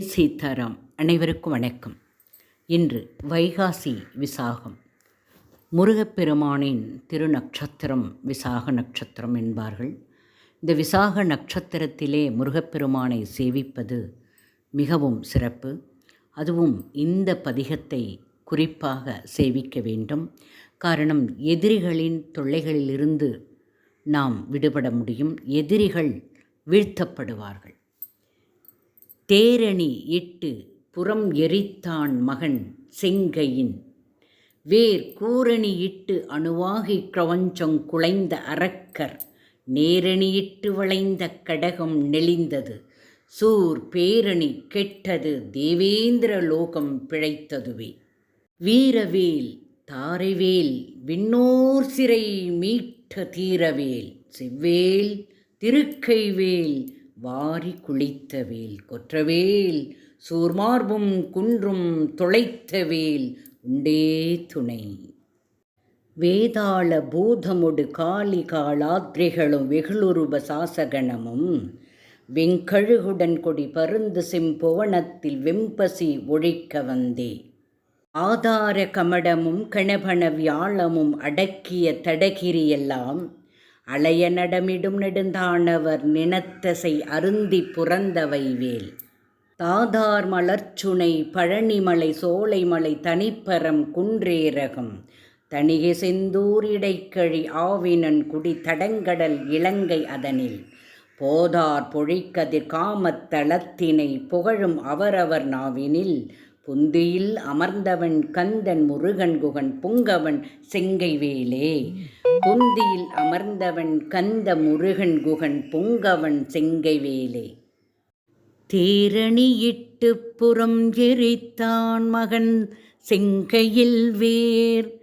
சீதாராம் அனைவருக்கும் வணக்கம். இன்று வைகாசி விசாகம். முருகப்பெருமானின் திருநக்ஷத்திரம் விசாக நட்சத்திரம் என்பார்கள். இந்த விசாக நட்சத்திரத்திலே முருகப்பெருமானை சேவிப்பது மிகவும் சிறப்பு. அதுவும் இந்த பதிகத்தை குறிப்பாக சேவிக்க வேண்டும். காரணம் எதிரிகளின் தொல்லைகளிலிருந்து நாம் விடுபட முடியும். எதிரிகள் வீழ்த்தப்படுவார்கள். தேரணி இட்டு புறம் எரித்தான் மகன் செங்கையின். வேர் கூரணி இட்டு அணுவாகி கிரவஞ்சம் குலைந்த அரக்கர் நேரணியிட்டு வளைந்த கடகம் நெளிந்தது. சூர் பேரணி கெட்டது தேவேந்திர லோகம் பிழைத்ததுவே. வீரவேல் தாரைவேல் விண்ணோர் சிறை மீட்ட தீரவேல் செவ்வேல் திருக்கைவேல் வாரி குளித்த வேல் கொற்றவேல் சூர்மார்பும் குன்றும் துளைத்த வேல் உண்டே துணை. வேதாள பூதமுடு காளி காளாத்ரிகளும் வெகுளுருப சாசகணமும் வெங்கழுகுடன் கொடி பருந்து செம்புவனத்தில் வெம்பசி ஒழிக்க வந்தே. ஆதார கமடமும் கணபன வியாழமும் அடக்கிய தடகிரியெல்லாம் அலைய நடமிடும் நெடுந்தானவர் நினத்தசை அருந்தி புறந்தவை வேல். தாதார் மலர்ச்சுனை பழனிமலை சோலைமலை தனிப்பரம் குன்றேரகம். தணிகை செந்தூர் இடைக்கழி ஆவினன் குடி தடங்கடல் இலங்கை அதனில். போதார் பொழிக்கதிர் காமத்தளத்தினை புகழும் அவரவர் நாவினில். புந்தியில் அமர்ந்தவன் கந்தன் முருகன் குகன் புங்கவன் செங்கை வேலே புந்தியில் அமர்ந்தவன் கந்த முருகன் குகன் புங்கவன் செங்கை வேலே தேரணியிட்டு புறம் எரித்தான் மகன் செங்கையில் வேர்.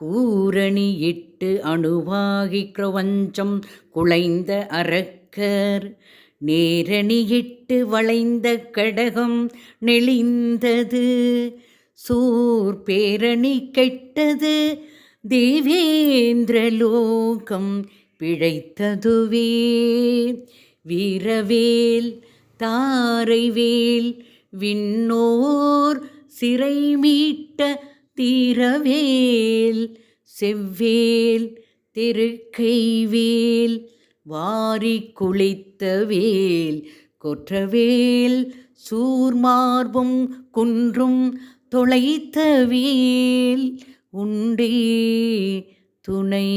கூரணியிட்டு அணுவாகி கிரவஞ்சம் குலைந்த அரக்கர். நேரணியிட்டு வளைந்த கடகம் நெளிந்தது. சூர் பேரணி கெட்டது தேவேந்திரலோகம் பிழைத்ததுவே. வீரவேல் தாரைவேல் விண்ணோர் சிறை மீட்ட தீரவேல் செவ்வேல் திருக்கைவேல் வாரி குளித்த வேல் கொற்றவேல் சூர்மார்பும் குன்றும் தொலைத்த வேல் உண்டே துணை.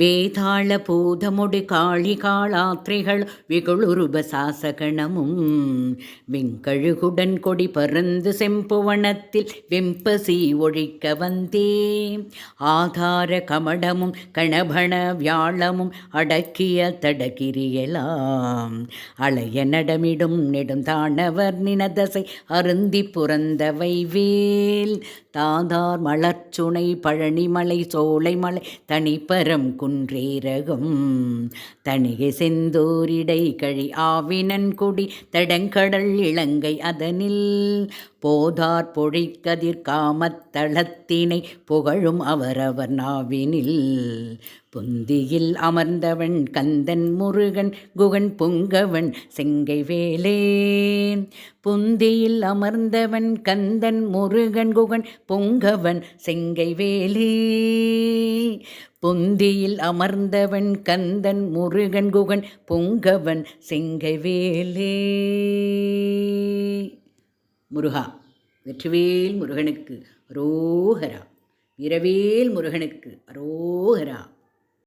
வேதாள பூதமுடு காளி காளாத்திரைகள் வெகுளுருப சாசகணமும். வெங்கழுகுடன் கொடி பறந்து செம்புவனத்தில் வெம்பசி ஒழிக்க வந்தே. ஆதார கமடமும் கணபண வியாழமும் அடக்கிய தடகிரியலாம். அலைய நடமிடும் நெடுந்தானவர் நினதசை அருந்தி புறந்தவை வேல். தாதார் மலர்ச்சுனை பழனிமலை சோலைமலை தனிப்பரம் குன்றேரகம். தணிகை செந்தூரிடை கழி ஆவினன் குடி தடங்கடல் இலங்கை அதனில். போதார் பொழிக்கதிர் காமத்தளத்தினை புகழும் அவரவர் நாவினில். புந்தியில் அமர்ந்தவன் கந்தன் முருகன் குகன் பொங்கவன் செங்கை வேலே. புந்தியில் அமர்ந்தவன் கந்தன் முருகன் குகன் பொங்கவன் செங்கை வேலே. பொந்தியில் அமர்ந்தவன் கந்தன் முருகன் குகன் பொங்கவன் சிங்கவேலே. முருகா வெற்றிவேல் முருகனுக்கு அரோகரா. வீரவேல் முருகனுக்கு அரோகரா.